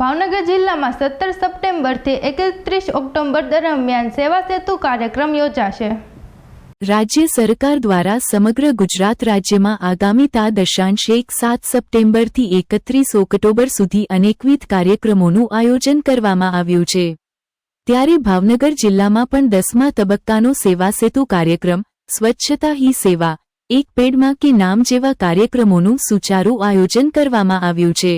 ભાવનગર જિલ્લામાં સત્તર સપ્ટેમ્બરથી એકત્રીસ ઓક્ટોબર દરમિયાન સેવા સેતુ કાર્યક્રમ યોજાશે. રાજ્ય સરકાર દ્વારા સમગ્ર ગુજરાત રાજ્યમાં આગામી તા દશાંશ એક સાત સપ્ટેમ્બરથી એકત્રીસ ઓક્ટોબર સુધી અનેકવિધ કાર્યક્રમોનું આયોજન કરવામાં આવ્યું છે. ત્યારે ભાવનગર જિલ્લામાં પણ દસમા તબક્કાનો સેવા સેતુ કાર્યક્રમ, સ્વચ્છતા હી સેવા, એક પેડમાં કે નામ જેવા કાર્યક્રમોનું સુચારું આયોજન કરવામાં આવ્યું છે.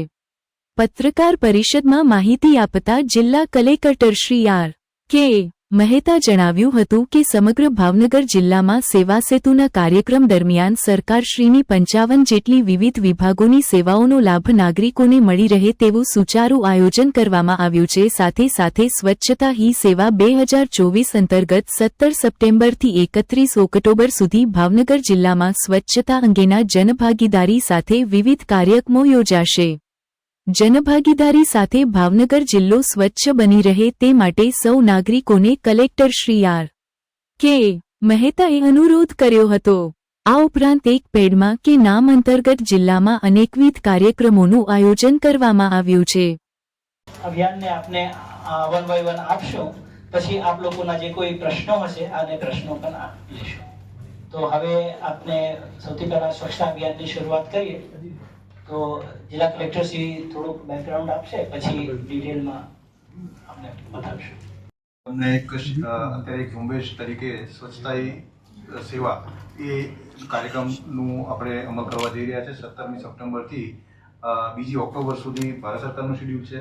પત્રકાર પરિષદમાં માહિતી આપતા જિલ્લા કલેક્ટર શ્રી આર. કે. મહેતા જણાવ્યું હતું કે સમગ્ર ભાવનગર જિલ્લામાં સેવા સેતુના કાર્યક્રમ દરમિયાન સરકારશ્રીની પંચાવન જેટલી વિવિધ વિભાગોની સેવાઓનો લાભ નાગરિકોને મળી રહે તેવું સુચારું આયોજન કરવામાં આવ્યું છે. સાથે સાથે સ્વચ્છતા હી સેવા બે હજાર ચોવીસ અંતર્ગત સત્તર સપ્ટેમ્બરથી એકત્રીસ ઓક્ટોબર સુધી ભાવનગર જિલ્લામાં સ્વચ્છતા અંગેના જનભાગીદારી સાથે વિવિધ કાર્યક્રમો યોજાશે. જનભાગીદારી સાથે ભાવનગર જિલ્લો સ્વચ્છ બની રહે તે માટે સૌ નાગરિકોને કલેક્ટર શ્રી આર. કે. મહેતાએ અનુરોધ કર્યો હતો. આ ઉપરાંત એક પેડમાં કે નામ અંતર્ગત જિલ્લામાં અનેકવિધ કાર્યક્રમોનું આયોજન કરવામાં આવ્યું છે. અભિયાનને આપને વન બાય વન આપશો, પછી આપ લોકોના જે કોઈ પ્રશ્નો હશે, આને પ્રશ્નો પણ આપી તો હવે આપને સૌથી પહેલા સ્વચ્છતા અભિયાનની શરૂઆત કરીએ. તો જિલ્લા કલેક્ટર શ્રી થોડુંક બેકગ્રાઉન્ડ આપશે પછી ડિટેલમાં આપને બતાવશું. અમને એક અત્યારે એક ઝુંબેશ તરીકે સ્વચ્છતા સેવા એ કાર્યક્રમનું આપણે અમલ કરવા જઈ રહ્યા છે. સત્તરમી સપ્ટેમ્બરથી બીજી ઓક્ટોબર સુધી ભારત સરકારનું શેડ્યુલ છે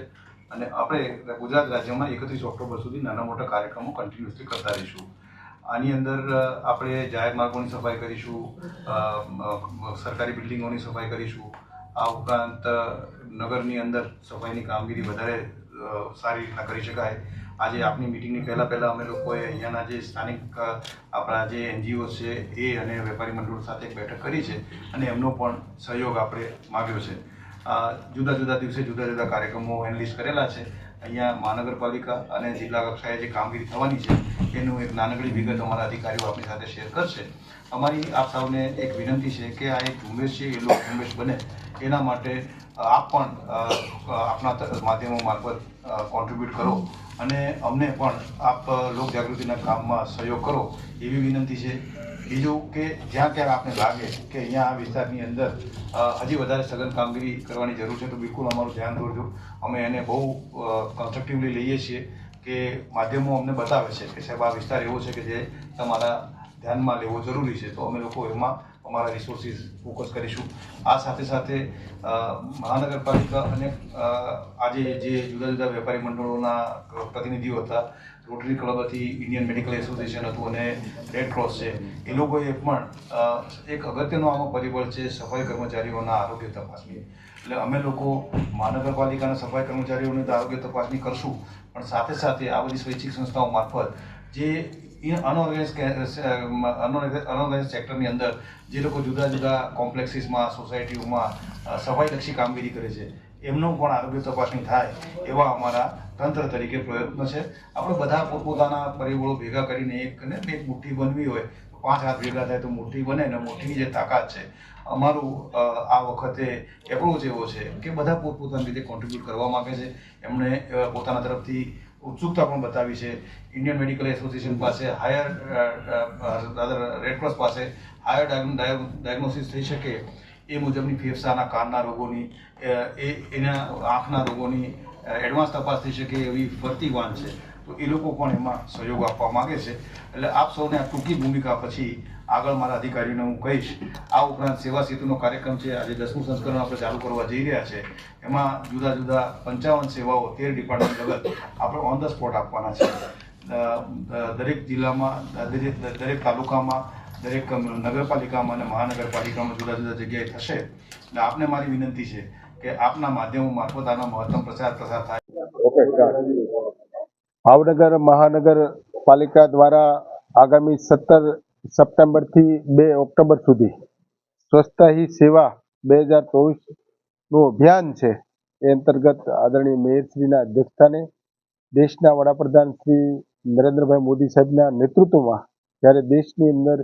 અને આપણે ગુજરાત રાજ્યમાં એકત્રીસ ઓક્ટોબર સુધી નાના મોટા કાર્યક્રમો કન્ટિન્યુઅસલી કરતા રહીશું. આની અંદર આપણે જાહેર માર્ગોની સફાઈ કરીશું સરકારી બિલ્ડિંગોની સફાઈ કરીશું આ ઉપરાંત નગરની અંદર સફાઈની કામગીરી વધારે સારી રીતના કરી શકાય. આજે આપની મિટિંગની પહેલાં પહેલાં અમે લોકોએ અહીંયાના જે સ્થાનિક આપણા જે એનજીઓ છે, એ અને વેપારી મંડળો સાથે બેઠક કરી છે અને એમનો પણ સહયોગ આપણે માગ્યો છે. જુદા જુદા દિવસે જુદા જુદા કાર્યક્રમો એનલિસ્ટ કરેલા છે. અહીંયા મહાનગરપાલિકા અને જિલ્લા કક્ષાએ જે કામગીરી થવાની છે, એનું એક નાનકડી વિગત અમારા અધિકારીઓ આપણી સાથે શેર કરશે. અમારી આપ સૌને એક વિનંતી છે કે આ એક ઝુંબેશ છે, એ લોક ઝુંબેશ બને. એના માટે આપ પણ આપના માધ્યમો મારફત કોન્ટ્રીબ્યુટ કરો અને અમને પણ આપ લોક જાગૃતિના કામમાં સહયોગ કરો એવી વિનંતી છે. બીજું કે જ્યાં ક્યાં આપને લાગે કે અહીંયા આ વિસ્તારની અંદર હજી વધારે સઘન કામગીરી કરવાની જરૂર છે તો બિલકુલ અમારું ધ્યાન દોરજો. અમે એને બહુ કન્સ્ટ્રક્ટિવલી લઈએ છીએ કે માધ્યમો અમને બતાવે છે કે સાહેબ આ વિસ્તાર એવો છે કે જે તમારા ધ્યાનમાં લેવો જરૂરી છે. તો અમે લોકો એમાં અમારા રિસોર્સિસ ફોકસ કરીશું. આ સાથે સાથે મહાનગરપાલિકા અને આજે જે જુદા જુદા વેપારી મંડળોના પ્રતિનિધિઓ હતા રોટરી ક્લબ હતી ઇન્ડિયન મેડિકલ એસોસિએશન હતું અને રેડ ક્રોસ છે, એ લોકોએ પણ એક અગત્યનો આમાં પરિબળ છે સફાઈ કર્મચારીઓના આરોગ્ય તપાસની. એટલે અમે લોકો મહાનગરપાલિકાના સફાઈ કર્મચારીઓની આરોગ્ય તપાસની કરશું, પણ સાથે સાથે આ બધી સ્વૈચ્છિક સંસ્થાઓ મારફત જે અનઓર્ગેનાઇઝ અનઓર્ગેનાઇઝ સેક્ટરની અંદર જે લોકો જુદા જુદા કોમ્પ્લેક્સીસમાં સોસાયટીઓમાં સફાઈલક્ષી કામગીરી કરે છે, એમનું પણ આરોગ્ય તપાસણી થાય એવા અમારા તંત્ર તરીકે પ્રયત્ન છે. આપણે બધા પોતપોતાના પરિબળો ભેગા કરીને એક ને એક મુઠ્ઠી બનવી હોય પાંચ હાથ ભેગા થાય તો મુઠ્ઠી બને ને મુઠ્ઠીની જે તાકાત છે. અમારું આ વખતે એપ્રોચ એવો છે કે બધા પોતપોતાની રીતે કોન્ટ્રીબ્યુટ કરવા માગે છે. એમણે પોતાના તરફથી ઉત્સુકતા પણ બતાવી છે. ઇન્ડિયન મેડિકલ એસોસિએશન પાસે હાયર રેડક્રોસ પાસે હાયર ડાયગ્નોસિસ થઈ શકે એ મુજબની ફેફસાના કાનના રોગોની એ, એના આંખના રોગોની એડવાન્સ તપાસ થઈ શકે એવી ફરતી વાન છે. તો એ લોકો પણ એમાં સહયોગ આપવા માંગે છે. એટલે આપ સૌને આ ટૂંકી ભૂમિકા પછી આગળ મારા અધિકારીને હું કહીશ. આ ઉપરાંત સેવા સેતુનો કાર્યક્રમ છે. આજે દસમું સંસ્કરણ આપણે ચાલુ કરવા જઈ રહ્યા છે. એમાં જુદા જુદા પંચાવન સેવાઓ તેર ડિપાર્ટમેન્ટ લગત આપણે ઓન ધ સ્પોટ આપવાના છે. દરેક જિલ્લામાં, દરેક તાલુકામાં, દરેક નગરપાલિકામાં અને મહાનગરપાલિકામાં જુદા જુદા જગ્યાએ થશે. એટલે આપને મારી વિનંતી છે કે આપના માધ્યમો મારફત આનો મહત્તમ પ્રચાર પ્રસાર થાય. ભાવનગર મહાનગરપાલિકા દ્વારા આગામી સત્તર સપ્ટેમ્બરથી બે ઓક્ટોબર સુધી સ્વચ્છતા હી સેવા બે હજાર ચોવીસનું અભિયાન છે. એ અંતર્ગત આદરણીય મેયરશ્રીના અધ્યક્ષસ્થાને દેશના વડાપ્રધાન શ્રી નરેન્દ્રભાઈ મોદી સાહેબના નેતૃત્વમાં જ્યારે દેશની અંદર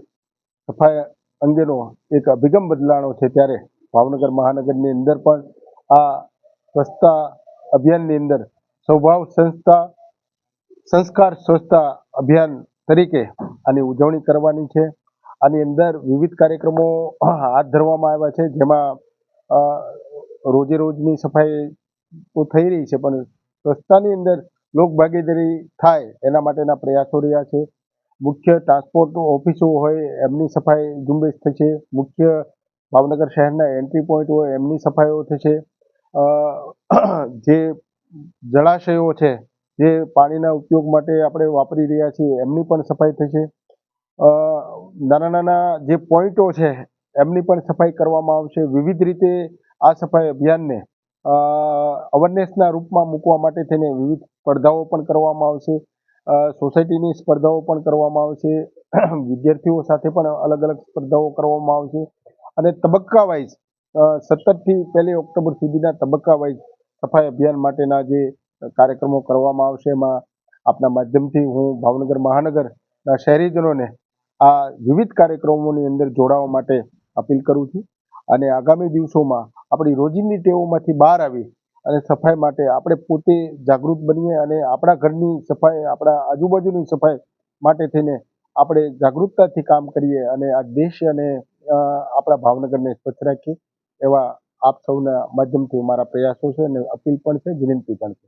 સફાઈ અંગેનો એક અભિગમ બદલાણો છે ત્યારે ભાવનગર મહાનગરની અંદર પણ આ સ્વચ્છતા અભિયાનની અંદર સ્વભાવ સંસ્થા સંસ્કાર સ્વચ્છતા અભિયાન તરીકે આની ઉજવણી કરવાની છે. આની અંદર વિવિધ કાર્યક્રમો હાથ ધરવામાં આવ્યા છે. જેમાં રોજે રોજની સફાઈ તો થઈ રહી છે, પણ સ્વચ્છતાની અંદર લોકભાગીદારી થાય એના માટેના પ્રયાસો રહ્યા છે. મુખ્ય ટ્રાન્સપોર્ટ ઓફિસો હોય એમની સફાઈ ઝુંબેશ થશે મુખ્ય ભાવનગર શહેરના એન્ટ્રી પોઈન્ટ હોય એમની સફાઈઓ થશે જે જળાશયો છે જે પાણીના ઉપયોગ માટે આપણે વાપરી રહ્યા છીએ, એમની પણ સફાઈ થશે નાના નાના જે પોઈન્ટો છે, એમની પણ સફાઈ કરવામાં આવશે. વિવિધ રીતે આ સફાઈ અભિયાનને અવેરનેસના રૂપમાં મૂકવા માટે થઈને વિવિધ સ્પર્ધાઓ પણ કરવામાં આવશે. સોસાયટીની સ્પર્ધાઓ પણ કરવામાં આવશે. વિદ્યાર્થીઓ સાથે પણ અલગ અલગ સ્પર્ધાઓ કરવામાં આવશે. અને તબક્કા વાઇઝ સત્તરથી પહેલી ઓક્ટોબર સુધીના તબક્કા વાઇઝ સફાઈ અભિયાન માટેના જે કાર્યક્રમો કરવામાં આવશે. એમાં આપના માધ્યમથી હું ભાવનગર મહાનગરના શહેરીજનોને આ વિવિધ કાર્યક્રમોની અંદર જોડાવા માટે અપીલ કરું છું. અને આગામી દિવસોમાં આપણી રોજિંદી ટેવોમાંથી બહાર આવી અને સફાઈ માટે આપણે પોતે જાગૃત બનીએ અને આપણા ઘરની સફાઈ, આપણા આજુબાજુની સફાઈ માટે થઈને આપણે જાગૃતતાથી કામ કરીએ અને આ દેશ અને આપણા ભાવનગરને સ્વચ્છ રાખીએ એવા આપ સૌના માધ્યમથી મારા પ્રયાસો છે અને અપીલ પણ છે, વિનંતી પણ છે.